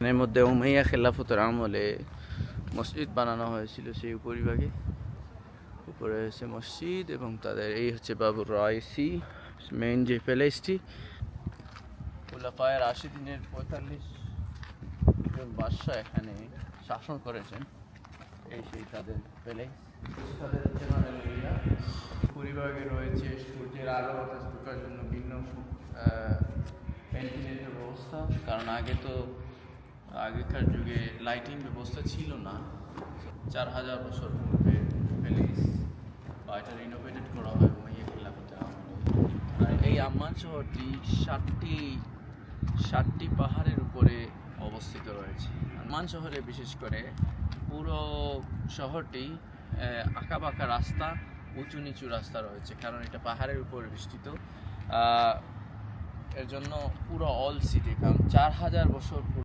এর মধ্যে উমাইয়া খেলাফতের আমলে মসজিদ বানানো হয়েছিল সেই উপরিভাগে। উপরে হচ্ছে মসজিদ এবং তাদের এই হচ্ছে বাবুর রাইসি মেইন যে প্যালেসটি। খোলাফায়ের আশি দিনের পঁয়তাল্লিশ জন বাদশাহ এখানে শাসন করেছেন। এই সেই তাদের প্যালেস। এরিয়া রয়েছে সূর্যের আলো বাতাস ঢোকার জন্য ভিন্ন ভেন্টিলেটের ব্যবস্থা। কারণ আগে তো আগেকার যুগে লাইটিং ব্যবস্থা ছিল না। চার হাজার বছর পূর্বে প্যালেস বা এটা রিনোভেটেড করা হয় উমাইয়া খেলাফতের আমলে। আর এই আম্মান শহরটি ষাটটি ষাটটি পাহাড়ের উপরে অবস্থিত রয়েছে। আম্মান শহরে বিশেষ করে পুরো শহরটি আঁকা বাঁকা রাস্তা, উঁচু নিচু রাস্তা রয়েছে, কারণ এটা পাহাড়ের উপর বিস্তৃত এর জন্য পুরো অল সিটি কারণ চার হাজার বছর